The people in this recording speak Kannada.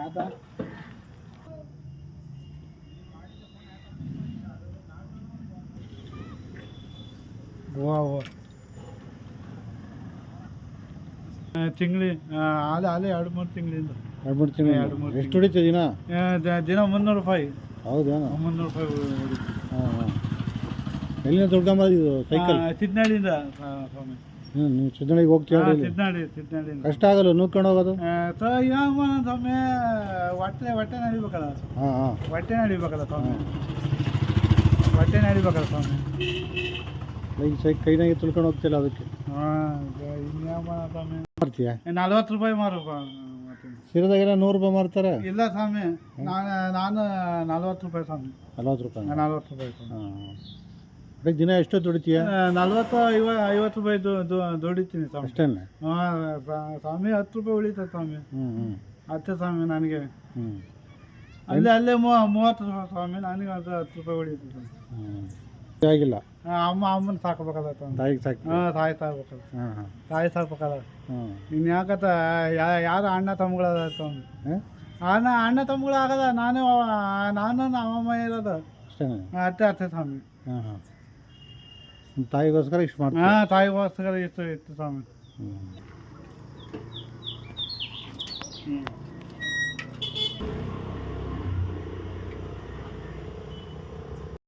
ಆಯ್ತಾ ಗೋವಾ ತಿಂಗ್ಳಿ ಅದೇ ಅದೇ ಎರಡು ಮೂರು ತಿಂಗಳಿಂದ. ಎರಡು ಮೂರು ತಿಂಗಳು ಎರಡು ಮೂರು ಎಷ್ಟು ಹೊಡಿತೀವಿ ದಿನ? ದಿನ ಮುನ್ನೂರು ರೂಪಾಯಿ. ಹೌದಾ? ಮುನ್ನೂರು ರೂಪಾಯಿ ಹಾಂ ಹಾಂ. ಎಲ್ಲಿನ ದೊಡ್ಡ ಮರ ಇದು ಸೈಕಲ್ ತಿದ್ನಾಳಿಂದ ಸ್ವಾಮಿ. ಹ್ಞೂ ನೀವು ಸಿದ್ದಣಿಗೆ ಹೋಗ್ತೀಯ ಆ, ಡೈಲಿ ಕಷ್ಟ ಆಗಲ್ಲ ನೂಕೊಂಡು ಹೋಗೋದು? ಸ್ವಾಮಿ ಹೊಟ್ಟೆ ಹೊಟ್ಟೆ ನಡಿಬೇಕಲ್ಲ ಹಾಂ ಹಾಂ. ಹೊಟ್ಟೆ ನಡಿಬೇಕಲ್ಲ ಸ್ವಾಮಿ. ಹೊಟ್ಟೆ ನಡಿಬೇಕಲ್ಲ ಸ್ವಾಮಿ. ಈಗ ಸೈ ಕೈನಾಗೆ ತುಳ್ಕೊಂಡು ಹೋಗ್ತಿಲ್ಲ ಅದಕ್ಕೆ? ಹಾಂ ಇನ್ಯಾವ ಸ್ವಾಮಿ ಮಾಡ್ತೀಯ ನಲ್ವತ್ತು ರೂಪಾಯಿ ಮಾರು ಸೀರೆದಾಗೆಲ್ಲ ನೂರು ರೂಪಾಯಿ ಮಾರ್ತಾರೆ? ಇಲ್ಲ ಸ್ವಾಮಿ ನಾನು ನಾನು ನಲ್ವತ್ತು ರೂಪಾಯಿ ಸ್ವಾಮಿ. ನಲ್ವತ್ತು ರೂಪಾಯಿ? ನಲ್ವತ್ತು ರೂಪಾಯಿ ಹಾಂ. ದಿನ ಎಷ್ಟು ದುಡಿತೀಯ? ನಲ್ವತ್ತು ಐವ ಐವತ್ತು ರೂಪಾಯಿ ದು- ದು- ದುಡಿತೀನಿ ಸ್ವಾಮಿ. ಅಷ್ಟೇ ಹಾಂ ಸ್ವಾಮಿ ಹತ್ತು ರೂಪಾಯಿ ಉಳಿತದೆ ಸ್ವಾಮಿ. ಹ್ಞೂ ಹ್ಞೂ ಅಷ್ಟೇ ಸ್ವಾಮಿ ನನಗೆ. ಹ್ಞೂ ಅಲ್ಲೇ ಅಲ್ಲೇ ಮೂವ ಮೂವತ್ತು ರೂಪಾಯಿ ಸ್ವಾಮಿ ನನಗೆ ಅದು ಹತ್ತು ರೂಪಾಯಿ ಉಳಿತದೆ ಸ್ವಾಮಿ. ಹ್ಞೂ ಆಗಿಲ್ಲ? ಆ, ಅಮ್ಮ ಅಮ್ಮನ ಸಾಕಬೇಕಲ್ಲ ಸ್ವಾಮಿ. ತಾಯಿಗೆ ಸಾಕು ಹಾಂ ತಾಯಿ ಸಾಕ್ಬೇಕಲ್ಲ ಹಾಂ ಹಾಂ ತಾಯಿ ಸಾಕ್ಬೇಕಲ್ಲ ಹ್ಞೂ ಇನ್ನು ಯಾಕತ್ತ ಯಾರು ಅಣ್ಣ ತಮ್ಮಗಳದ ಸ್ವಾಮಿ? ಹಾಂ? ಅಣ್ಣ ಅಣ್ಣ ತಮ್ಮಗಳು ಆಗದ ನಾನೇ ಅವ- ನಾನು ನಮ್ಮಮ್ಮ ಇರೋದು. ಅಷ್ಟೇ ಅತ್ತೆ ಅಷ್ಟೇ ಸ್ವಾಮಿ. ಹಾಂ ಹಾಂ ತಾಯಿಗೋಸ್ಕರ ಇಷ್ಟು ಮಾಡ್ತೀವಿ ಹಾಂ ತಾಯಿಗೋಸ್ಕರ ಇಷ್ಟು ಇತ್ತು ಸ್ವಾಮಿ. ಹ್ಞೂ ಹ್ಞೂ